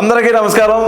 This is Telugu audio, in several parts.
అందరికీ నమస్కారం.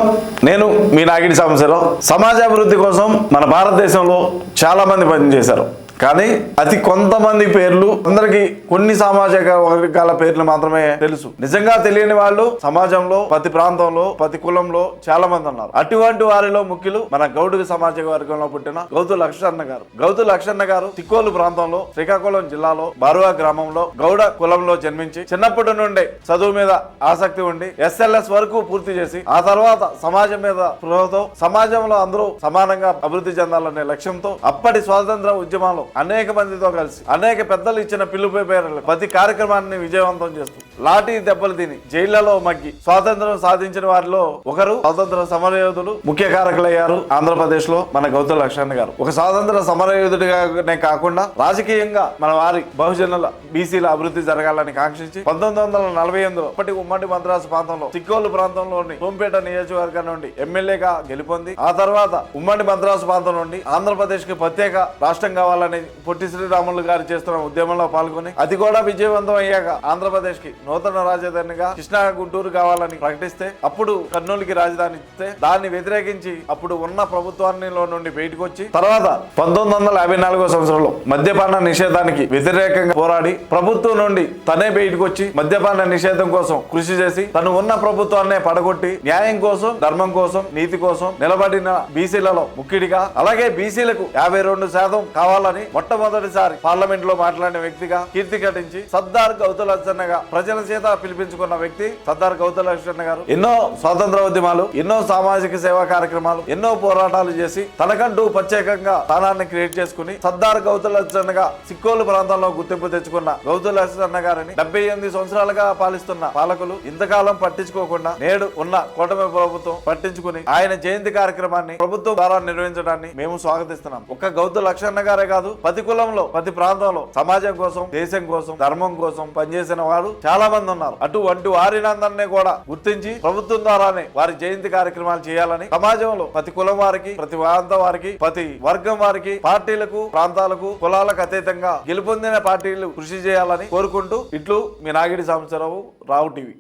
నేను మీ నాగిడి సమస్యలో సమాజ అభివృద్ధి కోసం మన భారతదేశంలో చాలా మంది పనిచేశారు. కానీ అతి కొంతమంది పేర్లు అందరికి కొన్ని సామాజిక వర్గాల పేర్లు మాత్రమే తెలుసు. నిజంగా తెలియని వాళ్ళు సమాజంలో ప్రతి ప్రాంతంలో ప్రతి కులంలో చాలా మంది ఉన్నారు. అటువంటి వారిలో ముఖ్యులు మన గౌడు సామాజిక వర్గంలో పుట్టిన గౌతు లక్షణ గారు. గౌతు లక్షణ గారు తిక్కోలు ప్రాంతంలో శ్రీకాకుళం జిల్లాలో బరువా గ్రామంలో గౌడ కులంలో జన్మించి చిన్నప్పటి నుండి చదువు మీద ఆసక్తి ఉండి ఎస్ఎల్ఎస్ వరకు పూర్తి చేసి ఆ తర్వాత సమాజం మీద స్పృహతో సమాజంలో అందరూ సమానంగా అభివృద్ధి చెందాలనే లక్ష్యంతో అప్పటి స్వాతంత్ర ఉద్యమాలు అనేక మందితో కలిసి అనేక పెద్దలు ఇచ్చిన పిలుపు పేర్లు ప్రతి కార్యక్రమాన్ని విజయవంతం చేస్తుంది. లాఠీ దెబ్బలు తిని జైళ్ళలో మగ్గి స్వాతంత్రం సాధించిన వారిలో ఒకరు స్వాతంత్ర సమరయోధులు ముఖ్య కారకులయ్యారు ఆంధ్రప్రదేశ్లో మన గౌతమ్ లక్ష్మణ్ గారు. ఒక స్వాతంత్ర సమరయోధుడిగానే కాకుండా రాజకీయంగా మన వారి బహుజనుల బీసీల అభివృద్ధి జరగాలని కాంక్షించి పంతొమ్మిది వందల నలభై ఎనిమిదిలో అప్పటి ఉమ్మడి మద్రాసు ప్రాంతంలో తిక్కోలు ప్రాంతంలోని సోంపేట నియోజకవర్గం నుండి ఎమ్మెల్యేగా గెలుపొంది ఆ తర్వాత ఉమ్మడి మద్రాసు ప్రాంతం నుండి ఆంధ్రప్రదేశ్కి ప్రత్యేక రాష్ట్రం కావాలని పొట్టి శ్రీరాములు గారు చేస్తున్న ఉద్యమంలో పాల్గొని అది కూడా విజయవంతం అయ్యాక ఆంధ్రప్రదేశ్కి నూతన రాజధానిగా కృష్ణా గుంటూరు కావాలని ప్రకటిస్తే అప్పుడు కర్నూలుకి రాజధాని ఇస్తే దాన్ని వ్యతిరేకించి అప్పుడు ఉన్న ప్రభుత్వాన్నిలో నుండి బయటకు వచ్చి తర్వాత పంతొమ్మిది వందల యాభై నాలుగో సంవత్సరంలో మద్యపాన నిషేధానికి వ్యతిరేకంగా పోరాడి ప్రభుత్వం నుండి తనే బయటకు వచ్చి మద్యపాన నిషేధం కోసం కృషి చేసి తను ఉన్న ప్రభుత్వాన్నే పడగొట్టి న్యాయం కోసం ధర్మం కోసం నీతి కోసం నిలబడిన బీసీలలో ముఖ్యుడిగా అలాగే బీసీలకు యాభై రెండు శాతం కావాలని మొట్టమొదటిసారి పార్లమెంట్లో మాట్లాడిన వ్యక్తిగా కీర్తి కటించి సర్దార్ గౌతులచ్చన్నగా ప్రజల చేత పిలిపించుకున్న వ్యక్తి సర్దార్ గౌతలచ్చన్న గారు. ఎన్నో స్వాతంత్ర ఉద్యమాలు ఎన్నో సామాజిక సేవా కార్యక్రమాలు ఎన్నో పోరాటాలు చేసి తనకంటూ ప్రత్యేకంగా స్థానాన్ని క్రియేట్ చేసుకుని సర్దార్ గౌతలచ్చన్నగా సిక్కోలు ప్రాంతంలో గుర్తింపు తెచ్చుకున్న గౌతలచ్చన్న గారిని డెబ్బై ఎనిమిది సంవత్సరాలుగా పాలిస్తున్న పాలకులు ఇంతకాలం పట్టించుకోకుండా నేడు ఉన్న కూటమి ప్రభుత్వం పట్టించుకుని ఆయన జయంతి కార్యక్రమాన్ని ప్రభుత్వం ద్వారా నిర్వహించడాన్ని మేము స్వాగతిస్తున్నాం. ఒక్క గౌతమ్ లక్షణ గారే కాదు ప్రతి కులంలో ప్రతి ప్రాంతంలో సమాజం కోసం దేశం కోసం ధర్మం కోసం పనిచేసిన వారు చాలా మంది ఉన్నారు. అటువంటి వారినందరినీ కూడా గుర్తించి ప్రభుత్వం ద్వారానే వారి జయంతి కార్యక్రమాలు చేయాలని సమాజంలో ప్రతి కులం వారికి ప్రతి ప్రాంతం వారికి ప్రతి వర్గం వారికి పార్టీలకు ప్రాంతాలకు కులాలకు అతీతంగా గెలుపొందిన పార్టీలు కృషి చేయాలని కోరుకుంటూ ఇట్లు మీ నాగిడి సంవత్సరం రావు టీవీ.